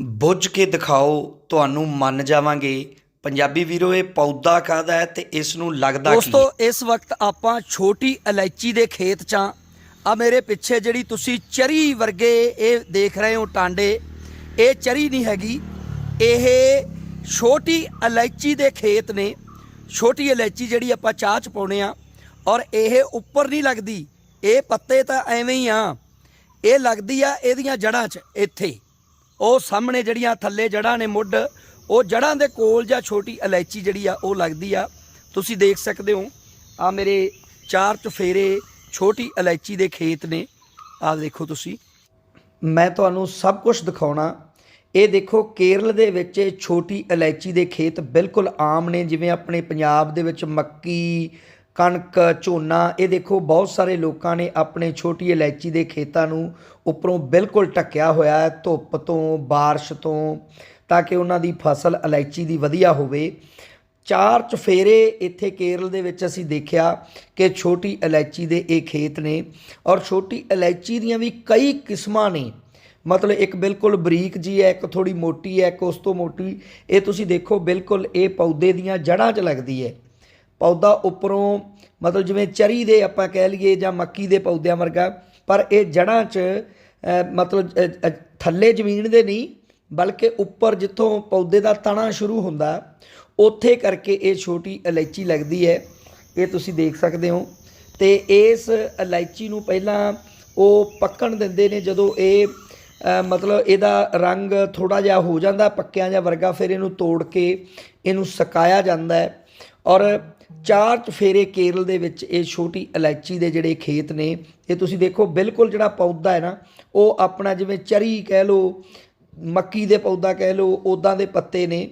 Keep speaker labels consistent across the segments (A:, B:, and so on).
A: ਬੁੱਝ ਕੇ ਦਿਖਾਓ, ਤੁਹਾਨੂੰ ਮੰਨ ਜਾਵਾਂਗੇ। ਪੰਜਾਬੀ ਵੀਰੋ, ਇਹ ਪੌਦਾ ਕਾਹਦਾ ਹੈ ਤੇ ਇਸ ਨੂੰ ਲੱਗਦਾ ਕੀ?
B: ਦੋਸਤੋ, ਇਸ ਵਕਤ ਆਪਾਂ ਛੋਟੀ ਇਲਾਇਚੀ ਦੇ ਖੇਤ 'ਚ ਆ ਮੇਰੇ ਪਿੱਛੇ ਜਿਹੜੀ ਤੁਸੀਂ ਚਰੀ ਵਰਗੇ ਇਹ ਦੇਖ ਰਹੇ ਹੋ ਟਾਂਡੇ, ਇਹ ਚਰੀ ਨਹੀਂ ਹੈਗੀ। ਇਹ ਛੋਟੀ ਇਲਾਇਚੀ ਦੇ ਖੇਤ ਨੇ। ਛੋਟੀ ਇਲਾਇਚੀ ਜਿਹੜੀ ਆਪਾਂ ਚਾਹ ਚ ਪਾਉਨੇ ਆ ਔਰ ਇਹ ਉੱਪਰ ਨਹੀਂ ਲੱਗਦੀ। ਇਹ ਪੱਤੇ ਤਾਂ ਐਵੇਂ ਹੀ ਆ। ਇਹ ਲੱਗਦੀ ਆ ਇਹਦੀਆਂ ਜੜਾਂ 'ਚ, ਇੱਥੇ। ਉਹ ਸਾਹਮਣੇ ਜਿਹੜੀਆਂ ਥੱਲੇ ਜੜਾਂ ਨੇ ਮੁੱਢ, ਉਹ ਜੜਾਂ ਦੇ ਕੋਲ ਜਾਂ ਛੋਟੀ ਇਲਾਇਚੀ ਜਿਹੜੀ ਆ, ਉਹ ਲੱਗਦੀ ਆ। ਤੁਸੀਂ ਦੇਖ ਸਕਦੇ ਹੋ, ਆ ਮੇਰੇ ਚਾਰ ਚਫੇਰੇ ਛੋਟੀ ਇਲਾਇਚੀ ਦੇ ਖੇਤ ਨੇ। ਆ ਦੇਖੋ ਤੁਸੀਂ। ਮੈਂ ਤੁਹਾਨੂੰ ਸਭ ਕੁਝ ਦਿਖਾਉਣਾ। ਇਹ ਦੇਖੋ, ਕੇਰਲ ਦੇ ਵਿੱਚ ਛੋਟੀ ਇਲਾਇਚੀ ਦੇ ਖੇਤ ਬਿਲਕੁਲ ਆਮ ਨੇ, ਜਿਵੇਂ ਆਪਣੇ ਪੰਜਾਬ ਦੇ ਵਿੱਚ ਮੱਕੀ ਕਣਕ ਝੋਨਾ ਇਹ ਦੇਖੋ ਬਹੁਤ ਸਾਰੇ ਲੋਕਾਂ ਨੇ ਆਪਣੇ ਛੋਟੀ ਇਲਾਇਚੀ ਦੇ ਖੇਤਾਂ ਨੂੰ ਉੱਪਰੋਂ ਬਿਲਕੁਲ ਢੱਕਿਆ ਹੋਇਆ ਹੈ ਧੁੱਪ ਤੋਂ بارش ਤੋਂ ਤਾਂ ਕਿ ਉਹਨਾਂ ਦੀ ਫਸਲ ਇਲਾਇਚੀ ਦੀ ਵਧੀਆ ਹੋਵੇ ਚਾਰ ਚਫੇਰੇ ਇੱਥੇ ਕੇਰਲ ਦੇ ਵਿੱਚ ਅਸੀਂ ਦੇਖਿਆ ਕਿ ਛੋਟੀ ਇਲਾਇਚੀ ਦੇ ਇਹ ਖੇਤ ਨੇ ਔਰ ਛੋਟੀ ਇਲਾਇਚੀ ਦੀਆਂ ਵੀ ਕਈ ਕਿਸਮਾਂ ਨੇ ਮਤਲਬ ਇੱਕ ਬਿਲਕੁਲ ਬਰੀਕ ਜੀ ਹੈ ਇੱਕ ਥੋੜੀ ਮੋਟੀ ਹੈ ਇੱਕ ਉਸ ਤੋਂ ਮੋਟੀ ਇਹ ਤੁਸੀਂ ਦੇਖੋ ਬਿਲਕੁਲ ਇਹ ਪੌਦੇ ਦੀਆਂ ਜੜ੍ਹਾਂ 'ਚ ਲੱਗਦੀ ਹੈ ਪੌਦਾ ਉੱਪਰੋਂ, ਮਤਲਬ ਜਿਵੇਂ ਚਰੀ ਦੇ ਆਪਾਂ ਕਹਿ ਲਈਏ ਜਾਂ ਮੱਕੀ ਦੇ ਪੌਦਿਆਂ ਵਰਗਾ, ਪਰ ਇਹ ਜੜ੍ਹਾਂ 'ਚ ਮਤਲਬ ਥੱਲੇ ਜ਼ਮੀਨ ਦੇ ਨਹੀਂ, ਬਲਕਿ ਉੱਪਰ ਜਿੱਥੋਂ ਪੌਦੇ ਦਾ ਤਣਾ ਸ਼ੁਰੂ ਹੁੰਦਾ, ਉੱਥੇ ਕਰਕੇ ਇਹ ਛੋਟੀ ਇਲਾਇਚੀ ਲੱਗਦੀ ਹੈ। ਇਹ ਤੁਸੀਂ ਦੇਖ ਸਕਦੇ ਹੋ। ਤੇ ਇਸ ਇਲਾਇਚੀ ਨੂੰ ਪਹਿਲਾਂ ਉਹ ਪੱਕਣ ਦਿੰਦੇ ਨੇ ਜਦੋਂ ਇਹ ਮਤਲਬ ਇਹਦਾ ਰੰਗ ਥੋੜਾ ਜਿਹਾ ਹੋ ਜਾਂਦਾ, ਪੱਕਿਆਂ ਜਾਂ ਵਰਗਾ, ਫਿਰ ਇਹਨੂੰ ਤੋੜ ਕੇ ਇਹਨੂੰ ਸਕਾਇਆ ਜਾਂਦਾ ਔਰ ਚਾਰ ਚਫੇਰੇ ਕੇਰਲ ਦੇ ਵਿੱਚ ਇਹ ਛੋਟੀ ਇਲਾਇਚੀ ਦੇ ਜਿਹੜੇ ਖੇਤ ਨੇ, ਇਹ ਤੁਸੀਂ ਦੇਖੋ ਬਿਲਕੁਲ ਜਿਹੜਾ ਪੌਦਾ ਹੈ ਨਾ, ਉਹ ਆਪਣਾ ਜਿਵੇਂ ਚਰੀ ਕਹਿ ਲਓ, ਮੱਕੀ ਦੇ ਪੌਦਾ ਕਹਿ ਲਓ ਉਦਾਂ ਦੇ ਪੱਤੇ ਨੇ।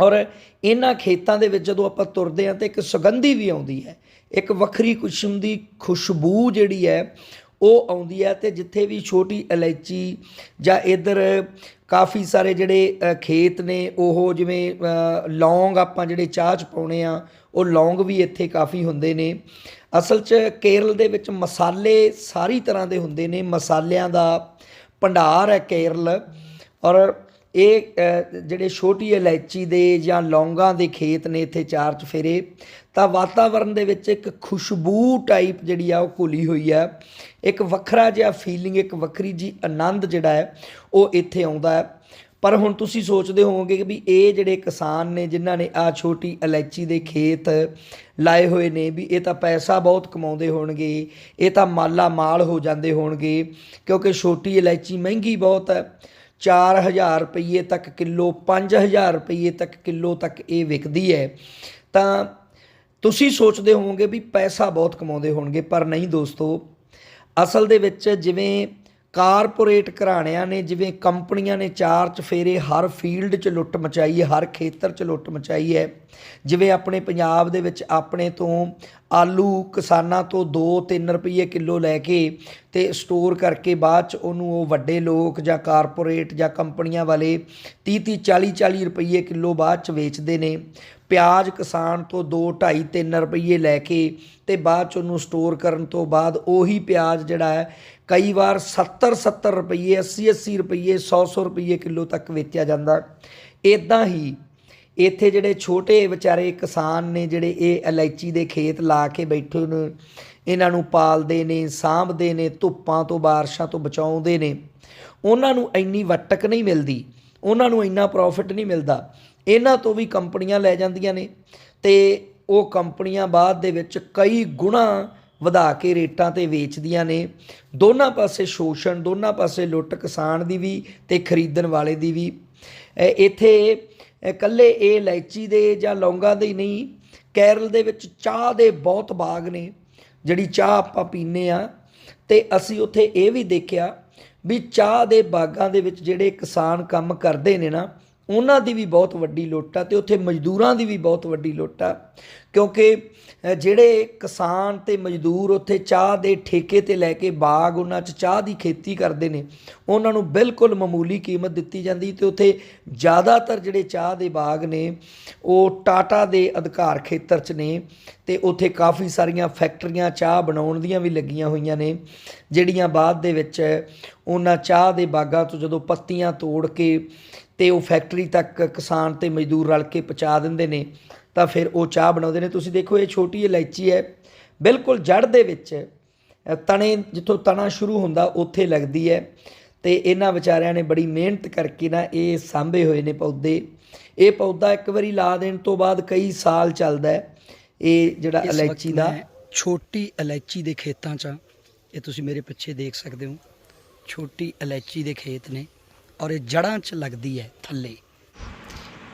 B: ਔਰ ਇਹਨਾਂ ਖੇਤਾਂ ਦੇ ਵਿੱਚ ਜਦੋਂ ਆਪਾਂ ਤੁਰਦੇ ਹਾਂ ਤੇ ਇੱਕ ਸੁਗੰਧੀ ਵੀ ਆਉਂਦੀ ਹੈ। ਇੱਕ ਵੱਖਰੀ ਕਿਸਮ ਦੀ ਖੁਸ਼ਬੂ ਜਿਹੜੀ ਹੈ, ਉਹ ਆਉਂਦੀ ਹੈ ਤੇ ਜਿੱਥੇ ਵੀ ਛੋਟੀ ਇਲਾਇਚੀ ਜਾਂ ਇਧਰ ਕਾਫੀ ਸਾਰੇ ਜਿਹੜੇ ਖੇਤ ਨੇ, ਉਹ ਜਿਵੇਂ ਲੌਂਗ ਆਪਾਂ ਜਿਹੜੇ ਚਾਹ ਚ ਪਾਉਣੇ ਆ ਉਹ ਲੌਂਗ ਵੀ ਇੱਥੇ ਕਾਫੀ ਹੁੰਦੇ ਨੇ। ਅਸਲ 'ਚ ਕੇਰਲ ਦੇ ਵਿੱਚ ਮਸਾਲੇ ਸਾਰੀ ਤਰ੍ਹਾਂ ਦੇ ਹੁੰਦੇ ਨੇ। ਮਸਾਲਿਆਂ ਦਾ ਭੰਡਾਰ ਹੈ ਕੇਰਲ। ਔਰ ਇਹ ਜਿਹੜੇ ਛੋਟੀ ਇਲਾਇਚੀ ਦੇ ਜਾਂ ਲੌਂਗਾਂ ਦੇ ਖੇਤ ਨੇ ਇੱਥੇ ਚਾਰ ਚਫੇਰੇ, ਤਾਂ ਵਾਤਾਵਰਣ ਦੇ ਵਿੱਚ ਇੱਕ ਖੁਸ਼ਬੂ ਟਾਈਪ ਜਿਹੜੀ ਆ ਉਹ ਘੁਲੀ ਹੋਈ ਆ। ਇੱਕ ਵੱਖਰਾ ਜਿਹਾ ਫੀਲਿੰਗ ਇੱਕ ਵੱਖਰੀ ਜੀ ਆਨੰਦ ਜਿਹੜਾ ਹੈ, ਉਹ ਇੱਥੇ ਆਉਂਦਾ ਹੈ। ਪਰ ਹੁਣ ਤੁਸੀਂ ਸੋਚਦੇ ਹੋਵੋਗੇ ਕਿ ਵੀ ਇਹ ਜਿਹੜੇ ਕਿਸਾਨ ਨੇ, ਜਿਨ੍ਹਾਂ ਨੇ ਆ ਛੋਟੀ ਇਲਾਇਚੀ ਦੇ ਖੇਤ ਲਾਏ ਹੋਏ ਨੇ, ਵੀ ਇਹ ਤਾਂ ਪੈਸਾ ਬਹੁਤ ਕਮਾਉਂਦੇ ਹੋਣਗੇ, ਇਹ ਤਾਂ ਮਾਲਾ ਮਾਲ ਹੋ ਜਾਂਦੇ ਹੋਣਗੇ, ਕਿਉਂਕਿ ਛੋਟੀ ਇਲਾਇਚੀ ਮਹਿੰਗੀ ਬਹੁਤ ਹੈ। 4000 ਰੁਪਏ ਤੱਕ ਕਿਲੋ 5000 ਰੁਪਏ ਤੱਕ ਕਿਲੋ ਤੱਕ ਇਹ ਵਿਕਦੀ ਹੈ। ਤਾਂ ਤੁਸੀਂ ਸੋਚਦੇ ਹੋਵੋਗੇ ਵੀ ਪੈਸਾ ਬਹੁਤ ਕਮਾਉਂਦੇ ਹੋਣਗੇ, ਪਰ ਨਹੀਂ ਦੋਸਤੋ। ਅਸਲ ਦੇ ਵਿੱਚ ਜਿਵੇਂ ਕਾਰਪੋਰੇਟ ਘਰਾਣਿਆਂ ਨੇ ਜਿਵੇਂ ਕੰਪਨੀਆਂ ਨੇ ਚਾਰ ਚਫੇਰੇ ਹਰ ਫੀਲਡ 'ਚ ਲੁੱਟ ਮਚਾਈ ਹੈ, ਹਰ ਖੇਤਰ 'ਚ ਲੁੱਟ ਮਚਾਈ ਹੈ, ਜਿਵੇਂ ਆਪਣੇ ਪੰਜਾਬ ਦੇ ਵਿੱਚ ਆਪਣੇ ਤੋਂ ਆਲੂ ਕਿਸਾਨਾਂ ਤੋਂ 2-3 ਰੁਪਏ ਕਿਲੋ ਲੈ ਕੇ ਤੇ ਸਟੋਰ ਕਰਕੇ ਬਾਅਦ 'ਚ ਉਹਨੂੰ ਉਹ ਵੱਡੇ ਲੋਕ ਜਾਂ ਕਾਰਪੋਰੇਟ ਜਾਂ ਕੰਪਨੀਆਂ ਵਾਲੇ 30-30 40-40 ਰੁਪਏ ਕਿਲੋ ਬਾਅਦ 'ਚ ਵੇਚਦੇ ਨੇ। ਪਿਆਜ਼ ਕਿਸਾਨ ਤੋਂ 2 2.5 3 ਰੁਪਏ ਲੈ ਕੇ ਤੇ ਬਾਅਦ ਚ ਉਹਨੂੰ ਸਟੋਰ ਕਰਨ ਤੋਂ ਬਾਅਦ ਉਹੀ ਪਿਆਜ਼ ਜਿਹੜਾ ਹੈ, ਕਈ ਵਾਰ 70 70 ਰੁਪਏ 80 80 ਰੁਪਏ 100 100 ਰੁਪਏ ਕਿਲੋ ਤੱਕ ਵੇਚਿਆ ਜਾਂਦਾ। ਇਦਾਂ ਹੀ ਇੱਥੇ ਜਿਹੜੇ ਛੋਟੇ ਵਿਚਾਰੇ ਕਿਸਾਨ ਨੇ ਜਿਹੜੇ ਇਹ ਇਲਾਇਚੀ ਦੇ ਖੇਤ ਲਾ ਕੇ ਬੈਠੇ ਨੇ, ਇਹਨਾਂ ਨੂੰ ਪਾਲਦੇ ਨੇ, ਸਾਂਭਦੇ ਨੇ, ਧੁੱਪਾਂ ਤੋਂ ਬਾਰਿਸ਼ਾਂ ਤੋਂ ਬਚਾਉਂਦੇ ਨੇ। ਉਹਨਾਂ ਨੂੰ ਇੰਨੀ ਵਟਕ ਨਹੀਂ ਮਿਲਦੀ, ਉਹਨਾਂ ਨੂੰ ਇੰਨਾ ਪ੍ਰੋਫਿਟ ਨਹੀਂ ਮਿਲਦਾ। ਇਹਨਾਂ ਤੋਂ ਵੀ ਕੰਪਨੀਆਂ ਲੈ ਜਾਂਦੀਆਂ ਨੇ ਤੇ ਉਹ ਕੰਪਨੀਆਂ ਬਾਅਦ ਦੇ ਵਿੱਚ ਕਈ ਗੁਣਾ ਵਧਾ ਕੇ ਰੇਟਾਂ ਤੇ ਵੇਚਦੀਆਂ ਨੇ। ਦੋਨਾਂ ਪਾਸੇ ਸ਼ੋਸ਼ਣ, ਦੋਨਾਂ ਪਾਸੇ ਲੁੱਟ ਕਿਸਾਨ ਦੀ ਵੀ ਤੇ ਖਰੀਦਣ ਵਾਲੇ ਦੀ ਵੀ। ਇੱਥੇ ਇਕੱਲੇ ਇਹ ਇਲਾਇਚੀ ਦੇ ਜਾਂ ਲੌਂਗਾਂ ਦੇ ਹੀ ਨਹੀਂ, ਕੇਰਲ ਦੇ ਵਿੱਚ ਚਾਹ ਦੇ ਬਹੁਤ ਬਾਗ ਨੇ, ਜਿਹੜੀ ਚਾਹ ਆਪਾਂ ਪੀਂਦੇ ਆ ਤੇ ਅਸੀਂ ਉੱਥੇ ਇਹ ਵੀ ਦੇਖਿਆ ਵੀ ਚਾਹ ਦੇ ਬਾਗਾਂ ਦੇ ਵਿੱਚ ਜਿਹੜੇ ਕਿਸਾਨ ਕੰਮ ਕਰਦੇ ਨੇ ਨਾ ਉਹਨਾਂ ਦੀ ਵੀ ਬਹੁਤ ਵੱਡੀ ਲੁੱਟ ਆ ਤੇ ਉੱਥੇ ਮਜ਼ਦੂਰਾਂ ਦੀ ਵੀ ਬਹੁਤ ਵੱਡੀ ਲੁੱਟ ਆ। ਕਿਉਂਕਿ ਜਿਹੜੇ ਕਿਸਾਨ ਤੇ ਮਜ਼ਦੂਰ ਉੱਥੇ ਚਾਹ ਦੇ ਠੇਕੇ ਤੇ ਲੈ ਕੇ ਬਾਗ ਉਹਨਾਂ 'ਚ ਚਾਹ ਦੀ ਖੇਤੀ ਕਰਦੇ ਨੇ, ਉਹਨਾਂ ਨੂੰ ਬਿਲਕੁਲ ਮਾਮੂਲੀ ਕੀਮਤ ਦਿੱਤੀ ਜਾਂਦੀ ਤੇ ਉੱਥੇ ਜ਼ਿਆਦਾਤਰ ਜਿਹੜੇ ਚਾਹ ਦੇ ਬਾਗ ਨੇ, ਉਹ ਟਾਟਾ ਦੇ ਅਧਿਕਾਰ ਖੇਤਰ 'ਚ ਨੇ ਤੇ ਉੱਥੇ ਕਾਫੀ ਸਾਰੀਆਂ ਫੈਕਟਰੀਆਂ ਚਾਹ ਬਣਾਉਣ ਦੀਆਂ ਵੀ ਲੱਗੀਆਂ ਹੋਈਆਂ ਨੇ, ਜਿਹੜੀਆਂ ਬਾਅਦ ਦੇ ਵਿੱਚ ਉਹਨਾਂ ਚਾਹ ਦੇ ਬਾਗਾਂ ਤੋਂ ਜਦੋਂ ਪੱਤੀਆਂ ਤੋੜ ਕੇ ਤੇ ਉਹ ਫੈਕਟਰੀ ਤੱਕ ਕਿਸਾਨ ਤੇ ਮਜ਼ਦੂਰ ਰਲ ਕੇ ਪਹੁੰਚਾ ਦਿੰਦੇ ਨੇ ਤਾਂ ਫਿਰ ਉਹ ਚਾਹ ਬਣਾਉਂਦੇ ਨੇ। ਤੁਸੀਂ ਦੇਖੋ ਇਹ ਛੋਟੀ ਇਲਾਇਚੀ ਹੈ। ਬਿਲਕੁਲ ਜੜ ਦੇ ਵਿੱਚ ਤਣੇ ਜਿੱਥੋਂ ਤਣਾ ਸ਼ੁਰੂ ਹੁੰਦਾ ਉੱਥੇ ਲੱਗਦੀ ਹੈ। ਤੇ ਇਹਨਾਂ ਵਿਚਾਰਿਆਂ ਨੇ ਬੜੀ ਮਿਹਨਤ ਕਰਕੇ ਨਾ ਇਹ ਸਾਂਭੇ ਹੋਏ ਨੇ ਪੌਦੇ। ਇਹ ਪੌਦਾ ਇੱਕ ਵਾਰੀ ਲਾ ਦੇਣ ਤੋਂ ਬਾਅਦ ਕਈ ਸਾਲ ਚੱਲਦਾ ਹੈ। ਇਹ ਜਿਹੜਾ ਇਲਾਇਚੀ ਦਾ
A: ਛੋਟੀ ਇਲਾਇਚੀ ਦੇ ਖੇਤਾਂ 'ਚ। ਇਹ ਤੁਸੀਂ ਮੇਰੇ ਪਿੱਛੇ ਦੇਖ ਸਕਦੇ ਹੋ। ਛੋਟੀ ਇਲਾਇਚੀ ਦੇ ਖੇਤ ਨੇ। ਔਰ ਇਹ ਜੜਾਂ 'ਚ ਲੱਗਦੀ ਹੈ ਥੱਲੇ।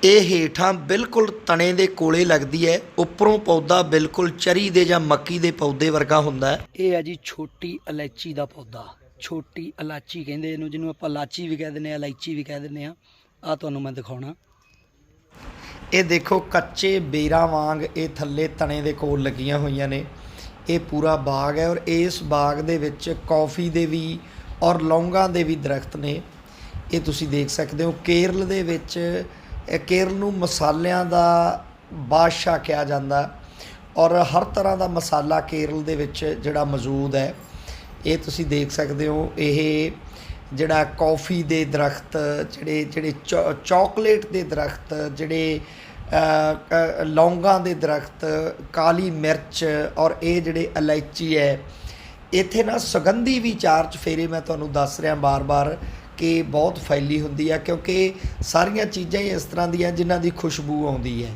B: ਇਹ ਹੇਠਾਂ ਬਿਲਕੁਲ ਤਣੇ ਦੇ ਕੋਲੇ ਲੱਗਦੀ ਹੈ ਉੱਪਰੋਂ ਪੌਦਾ ਬਿਲਕੁਲ ਚਰੀ ਦੇ ਜਾਂ ਮੱਕੀ ਦੇ ਪੌਦੇ ਵਰਗਾ ਹੁੰਦਾ ਹੈ।
A: ਇਹ ਹੈ ਜੀ ਛੋਟੀ ਇਲਾਇਚੀ ਦਾ ਪੌਦਾ। ਛੋਟੀ ਇਲਾਚੀ ਕਹਿੰਦੇ ਇਹਨੂੰ ਜਿਹਨੂੰ ਆਪਾਂ ਲਾਚੀ ਵੀ ਕਹਿ ਦਿੰਦੇ ਆ ਇਲਾਇਚੀ ਵੀ ਕਹਿ ਦਿੰਦੇ ਆ ਆ ਤੁਹਾਨੂੰ ਮੈਂ ਦਿਖਾਉਣਾ।
B: ਇਹ ਦੇਖੋ ਕੱਚੇ ਬੇਰਾਂ ਵਾਂਗ ਇਹ ਥੱਲੇ ਤਣੇ ਦੇ ਕੋਲ ਲੱਗੀਆਂ ਹੋਈਆਂ ਨੇ। ਇਹ ਪੂਰਾ ਬਾਗ ਹੈ ਔਰ ਇਸ ਬਾਗ ਦੇ ਵਿੱਚ ਕੌਫੀ ਦੇ ਵੀ ਔਰ ਲੌਂਗਾਂ ਦੇ ਵੀ ਦਰਖਤ ਨੇ। ਇਹ ਤੁਸੀਂ ਦੇਖ ਸਕਦੇ ਹੋ, ਕੇਰਲ ਦੇ ਵਿੱਚ ਕੇਰਲ ਨੂੰ ਮਸਾਲਿਆਂ ਦਾ ਬਾਦਸ਼ਾਹ ਕਿਹਾ ਜਾਂਦਾ। ਔਰ ਹਰ ਤਰ੍ਹਾਂ ਦਾ ਮਸਾਲਾ ਕੇਰਲ ਦੇ ਵਿੱਚ ਜਿਹੜਾ ਮੌਜੂਦ ਹੈ, ਇਹ ਤੁਸੀਂ ਦੇਖ ਸਕਦੇ ਹੋ, ਇਹ ਜਿਹੜਾ ਕੌਫੀ ਦੇ ਦਰਖਤ, ਜਿਹੜੇ ਜਿਹੜੇ ਚੌ- ਚਾਕਲੇਟ ਦੇ ਦਰਖਤ, ਜਿਹੜੇ ਲੌਂਗਾਂ ਦੇ ਦਰਖਤ, ਕਾਲੀ ਮਿਰਚ ਔਰ ਇਹ ਜਿਹੜੇ ਇਲਾਇਚੀ ਹੈ, ਇੱਥੇ ਨਾ ਸੁਗੰਧੀ ਵੀ ਚਾਰ ਚਫੇਰੇ ਮੈਂ ਤੁਹਾਨੂੰ ਦੱਸ ਰਿਹਾ ਬਾਰ-ਬਾਰ। ਕਿ ਬਹੁਤ ਫੈਲੀ ਹੁੰਦੀ ਹੈ ਕਿਉਂਕਿ ਸਾਰੀਆਂ ਚੀਜ਼ਾਂ ਹੀ ਇਸ ਤਰ੍ਹਾਂ ਦੀਆਂ ਜਿਨ੍ਹਾਂ ਦੀ ਖੁਸ਼ਬੂ ਆਉਂਦੀ ਹੈ।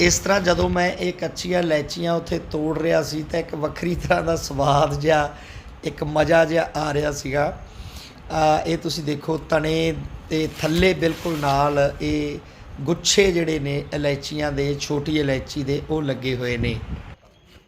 B: ਇਸ ਤਰ੍ਹਾਂ ਜਦੋਂ ਮੈਂ ਇਹ ਕੱਚੀਆਂ ਇਲਾਇਚੀਆਂ ਉੱਥੇ ਤੋੜ ਰਿਹਾ ਸੀ ਤਾਂ ਇੱਕ ਵੱਖਰੀ ਤਰ੍ਹਾਂ ਦਾ ਸਵਾਦ ਜਿਹਾ, ਇੱਕ ਮਜ਼ਾ ਜਿਹਾ ਆ ਰਿਹਾ ਸੀਗਾ। ਇਹ ਤੁਸੀਂ ਦੇਖੋ ਤਣੇ ਤੇ ਥੱਲੇ ਬਿਲਕੁਲ ਨਾਲ ਇਹ ਗੁੱਛੇ ਜਿਹੜੇ ਨੇ ਇਲਾਇਚੀਆਂ ਦੇ, ਛੋਟੀ ਇਲਾਇਚੀ ਦੇ, ਉਹ ਲੱਗੇ ਹੋਏ ਨੇ।